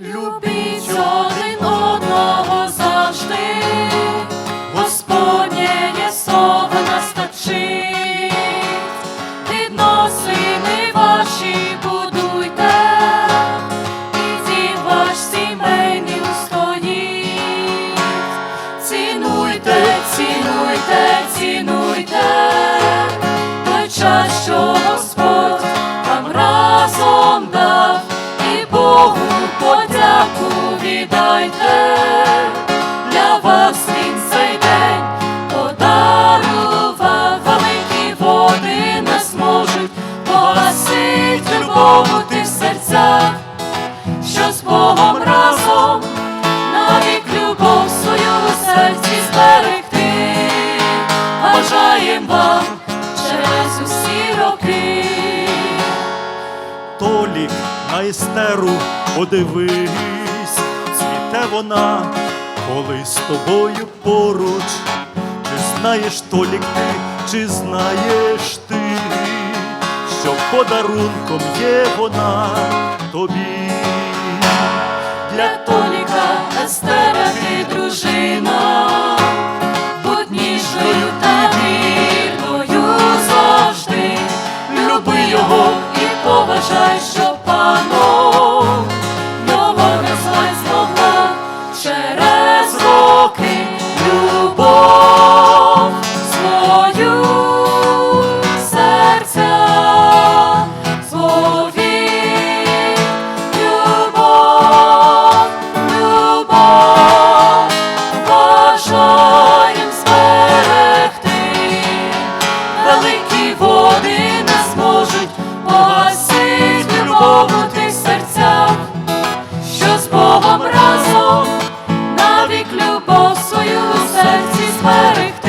Любіть подяку віддайте. Для вас він цей день подарував, великі води не зможуть погасить любов ти в серцях, що з Богом разом навік любов свою у серці зберегти. Бажаєм вам через усі роки. Толік на естеру подивись, вона, коли з тобою поруч, чи знаєш толік ти, чи знаєш ти, що подарунком є вона тобі, для толіка Естера ти дружина. smart.